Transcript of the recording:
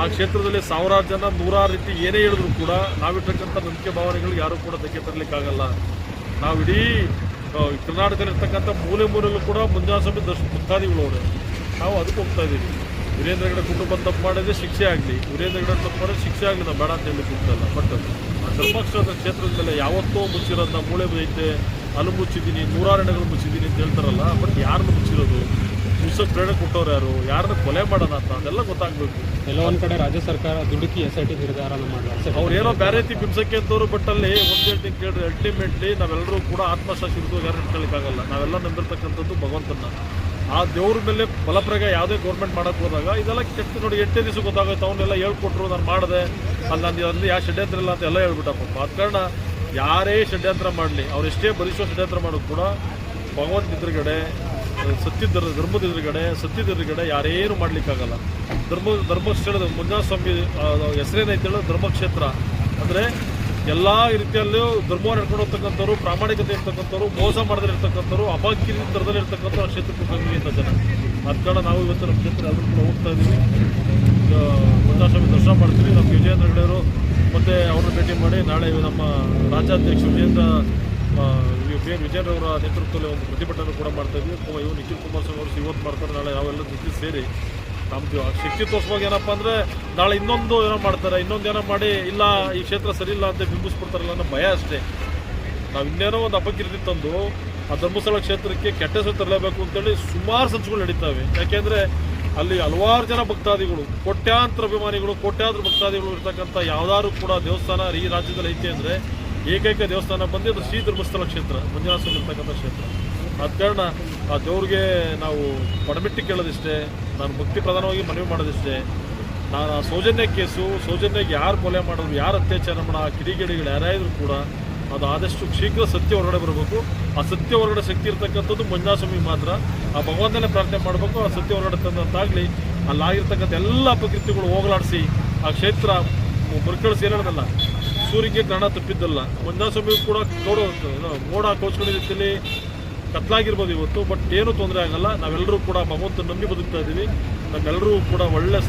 ಆ ಕ್ಷೇತ್ರದಲ್ಲಿ ಸಾವಿರಾರು ಜನ, ನೂರಾರು ರೀತಿ ಏನೇ ಹೇಳಿದ್ರು ಕೂಡ ನಾವಿರ್ತಕ್ಕಂಥ ನಂಬಿಕೆ ಭಾವನೆಗಳಿಗೆ ಯಾರು ಕೂಡ ಧಕ್ಕೆ ತರಲಿಕ್ಕಾಗಲ್ಲ. ನಾವು ಇಡೀ ಕರ್ನಾಟಕದಲ್ಲಿರ್ತಕ್ಕಂಥ ಮೂಲೆ ಮೂಲೆಯಲ್ಲೂ ಕೂಡ ಮುಂಜಾನೆ ಸಮಯ ದರ್ಶ ಭಕ್ತಾದಿಗಳು ಅವರು. ನಾವು ಅದಕ್ಕೆ ಹೋಗ್ತಾ ಇದ್ದೀವಿ. ವೀರೇಂದ್ರ ಕುಟುಂಬ ತಪ್ಪು ಮಾಡಿದ್ರೆ ಶಿಕ್ಷೆ ಆಗಲಿ. ವೀರೇಂದ್ರ ಹೆಗಡೆ ತಪ್ಪು ಮಾಡಿದ್ರೆ ಶಿಕ್ಷೆ ಆಗಲಿ ನಾವು ಬೇಡ ಅಂತ ಹೇಳಿ ಕೂತಲ್ಲ ಬಟ್ ಆ ಧರ್ಮಕ್ಷೇತ್ರದ ಕ್ಷೇತ್ರದಲ್ಲೇ ಯಾವತ್ತೋ ಮುಚ್ಚಿರೋದನ್ನ ಮೂಳೆ ಐತೆ. ಅಲ್ಲಿ ಮುಚ್ಚಿದ್ದೀನಿ, ನೂರಾರು ಎಣ್ಣೆಗಳು ಮುಚ್ಚಿದ್ದೀನಿ ಅಂತ ಹೇಳ್ತಾರಲ್ಲ ಬಟ್ ಯಾರನ್ನು ಮುಚ್ಚಿರೋದು? ಮುಚ್ಚಕ್ಕೆ ಪ್ರೇರಣೆ ಕೊಟ್ಟವ್ರು ಯಾರು? ಯಾರನ್ನ ಕೊಲೆ ಮಾಡೋಣ ಅಂತ? ಅದೆಲ್ಲ ಗೊತ್ತಾಗಬೇಕು. ಕೆಲವೊಂದು ಕಡೆ ರಾಜ್ಯ ಸರ್ಕಾರ ದುಡುಕಿ ಎಸ್ ಐ ಟಿ ನಿರ್ಧಾರನ ಮಾಡಿದ್ದಾರೆ ಅವ್ರು ಏನೋ ಬೇರೆ ರೀತಿ ಬಿಂಸಕ್ಕೆ ಅಂತವ್ರು ಬಟ್ ಅಲ್ಲಿ ಒಂದು ಹೇಳ್ತೀನಿ ಕೇಳಿದ್ರೆ ಅಲ್ಟಿಮೇಟ್ಲಿ ನಾವೆಲ್ಲರೂ ಕೂಡ ಆತ್ಮಸಾಕ್ಷಿ ಇರ್ತೀವಿ ಯಾರು ಇಟ್ಕೊಳ್ಳಿಕ್ಕಾಗಲ್ಲ ನಾವೆಲ್ಲ ನಂಬಿರ್ತಕ್ಕಂಥದ್ದು ಭಗವಂತನ ಆ ದೇವ್ರ ಮೇಲೆ ಬಲಪ್ರಗ ಯಾವುದೇ ಗೌರ್ಮೆಂಟ್ ಮಾಡಕ್ಕೆ ಹೋದಾಗ ಇದೆಲ್ಲ ಕೆಟ್ಟ ನೋಡಿ ಎಂಟೇ ದಿವಸ ಗೊತ್ತಾಗುತ್ತೆ. ಅವನ್ನೆಲ್ಲ ಹೇಳ್ಕೊಟ್ರು ನಾನು ಮಾಡಿದೆ. ಅಲ್ಲಿ ನಾನು ಅಲ್ಲಿ ಯಾವ ಷಡ್ಯಂತ್ರ ಇಲ್ಲ ಅಂತ ಎಲ್ಲ ಹೇಳ್ಬಿಟ್ಟಪ್ಪ. ಆದ ಕಾರಣ ಯಾರೇ ಷಡ್ಯಂತ್ರ ಮಾಡಲಿ ಅವ್ರು ಎಷ್ಟೇ ಬಲಿಷ್ಠ ಷಡ್ಯಂತ್ರ ಮಾಡೋದು ಕೂಡ ಭಗವಂತ ಎದುರುಗಡೆ ಸತ್ಯದ ಧರ್ಮದ ಎದುರುಗಡೆ ಸತ್ಯದ ಎದುರುಗಡೆ ಯಾರೇನು ಮಾಡಲಿಕ್ಕಾಗಲ್ಲ. ಧರ್ಮ, ಧರ್ಮಸ್ಥಳದ ಮುಂಜಾಸ್ವಾಮಿ ಹೆಸರೇನೈತೆ ಹೇಳೋ? ಧರ್ಮಕ್ಷೇತ್ರ. ಅಂದರೆ ಎಲ್ಲ ರೀತಿಯಲ್ಲೂ ಧರ್ಮವನ್ನು ನಡ್ಕೊಂಡು ಹೋಗ್ತಕ್ಕಂಥವ್ರು ಪ್ರಾಮಾಣಿಕತೆ ಇರ್ತಕ್ಕಂಥವ್ರು, ಮೋಸ ಮಾಡದೇ ಇರ್ತಕ್ಕಂಥವ್ರು ಅಭಾಗ್ಯ ದರದಲ್ಲಿ ಇರ್ತಕ್ಕಂಥ ಕ್ಷೇತ್ರಕ್ಕೆ ಕಮ್ಮಿ ಅಂತ ಜನ. ಅದ ನಾವು ಇವತ್ತು ನಮ್ಮ ಕ್ಷೇತ್ರ ಎಲ್ಲರೂ ಕೂಡ ಹೋಗ್ತಾ ಇದ್ದೀವಿ ಮುಂಜಾಸ್ವಾಮಿ ದರ್ಶನ ಮಾಡ್ತೀವಿ. ನಮ್ಮ ವಿಜಯೇಂದ್ರ ಹೆಗಡೆಯವರು ಮತ್ತು ಅವ್ರನ್ನ ಭೇಟಿ ಮಾಡಿ ನಾಳೆ ನಮ್ಮ ರಾಜ್ಯಾಧ್ಯಕ್ಷ ವಿಜೇಂದ್ರ ಆ, ವಿ- ವಿ- ಅವರ ನೇತೃತ್ವದಲ್ಲಿ ಒಂದು ಪ್ರತಿಭಟನೆ ಕೂಡ ಮಾಡ್ತಾ ಇದ್ವಿ. ಕುಮಾರ್ ನಿಖಿಲ್ ಕುಮಾರಸ್ವಾಮಿ ಅವರು ಇವತ್ತು ಮಾಡ್ತಾರೆ ನಾಳೆ ನಾವೆಲ್ಲ ಜೊತೆ ಸೇರಿ. ನಮ್ದು ಆ ಶಕ್ತಿ ತೋರಿಸುವಾಗ ಏನಪ್ಪ ಅಂದರೆ ನಾಳೆ ಇನ್ನೊಂದು ಏನೋ ಮಾಡ್ತಾರೆ ಇನ್ನೊಂದು ಏನೋ ಮಾಡಿ ಇಲ್ಲ ಈ ಕ್ಷೇತ್ರ ಸರಿ ಇಲ್ಲ ಅಂತ ಬಿಂಬಿಸ್ಬಿಡ್ತಾರಲ್ಲ ಅನ್ನೋ ಭಯ ಅಷ್ಟೇ. ನಾವು ಇನ್ನೇನೋ ಒಂದು ಅಪಕೀರ್ತಿ ತಂದು ಆ ಧರ್ಮಸ್ಥಳ ಕ್ಷೇತ್ರಕ್ಕೆ ಕೆಟ್ಟ ಹೆಸರು ತರಲೇಬೇಕು ಅಂತೇಳಿ ಸುಮಾರು ಸಂಚುಗಳು ನಡೀತಾವೆ. ಯಾಕೆಂದರೆ ಅಲ್ಲಿ ಹಲವಾರು ಜನ ಭಕ್ತಾದಿಗಳು ಕೋಟ್ಯಾಂತರ ಅಭಿಮಾನಿಗಳು ಕೋಟ್ಯಾಂತರ ಭಕ್ತಾದಿಗಳು ಇರ್ತಕ್ಕಂಥ ಯಾವ್ದಾದ್ರು ಕೂಡ ದೇವಸ್ಥಾನ ಈ ರಾಜ್ಯದಲ್ಲಿ ಐತೆ ಅಂದರೆ ಏಕೈಕ ದೇವಸ್ಥಾನ ಬಂದು ಅದು ಶ್ರೀ ಧರ್ಮಸ್ಥಳ ಕ್ಷೇತ್ರ, ಮಂಜುನಾಥ ಇರ್ತಕ್ಕಂಥ ಕ್ಷೇತ್ರ. ಆದ ಕಾರಣ ಆ ದೇವ್ರಿಗೆ ನಾವು ಪಡಬಿಟ್ಟು ಕೇಳೋದಿಷ್ಟೇ, ನಾನು ಭಕ್ತಿ ಪ್ರಧಾನವಾಗಿ ಮನವಿ ಮಾಡೋದಿಷ್ಟೇ. ನಾನು ಆ ಸೌಜನ್ಯ ಕೇಸು ಸೌಜನ್ಯಕ್ಕೆ ಯಾರು ಕೊಲೆ ಮಾಡೋದು ಯಾರು ಅತ್ಯಾಚಾರ ಮಾಡೋ, ಆ ಕಿಡಿಗೇಡಿಗಳು ಯಾರೇ ಇದ್ರು ಕೂಡ ಅದು ಆದಷ್ಟು ಶೀಘ್ರ ಸತ್ಯ ಹೊರಗಡೆ ಬರಬೇಕು. ಆ ಸತ್ಯ ಹೊರಗಡೆ ಶಕ್ತಿ ಇರ್ತಕ್ಕಂಥದ್ದು ಮಂಜಾಸ್ವಾಮಿ ಮಾತ್ರ. ಆ ಭಗವಂತನೇ ಪ್ರಾರ್ಥನೆ ಮಾಡಬೇಕು, ಆ ಸತ್ಯ ಹೊರಗಡೆ ತಂದಂತಾಗಲಿ, ಅಲ್ಲಾಗಿರ್ತಕ್ಕಂಥ ಎಲ್ಲ ಅಪಕೃತ್ಯಗಳು ಹೋಗಲಾಡಿಸಿ ಆ ಕ್ಷೇತ್ರ ಮುರ್ಕಳಿಸಿ ಹೇಳೋದಲ್ಲ ಸೂರ್ಯಗೆ ಕಾರಣ ತಪ್ಪಿದ್ದಲ್ಲ. ಮಂಜಾಸ್ವಾಮಿ ಕೂಡ ನೋಡೋ ಮೋಡ ಕೋಚ್ಕೊಂಡಿದ್ದ ರೀತಿಯಲ್ಲಿ ಕತ್ಲಾಗಿರ್ಬೋದು ಇವತ್ತು ಬಟ್ ಏನೂ ತೊಂದರೆ ಆಗಲ್ಲ. ನಾವೆಲ್ಲರೂ ಕೂಡ ಭಗವಂತ ನಂಬಿ ಬದುಕ್ತಾ ಇದ್ದೀವಿ. ನಮ್ಮೆಲ್ಲರೂ ಕೂಡ ಒಳ್ಳೆ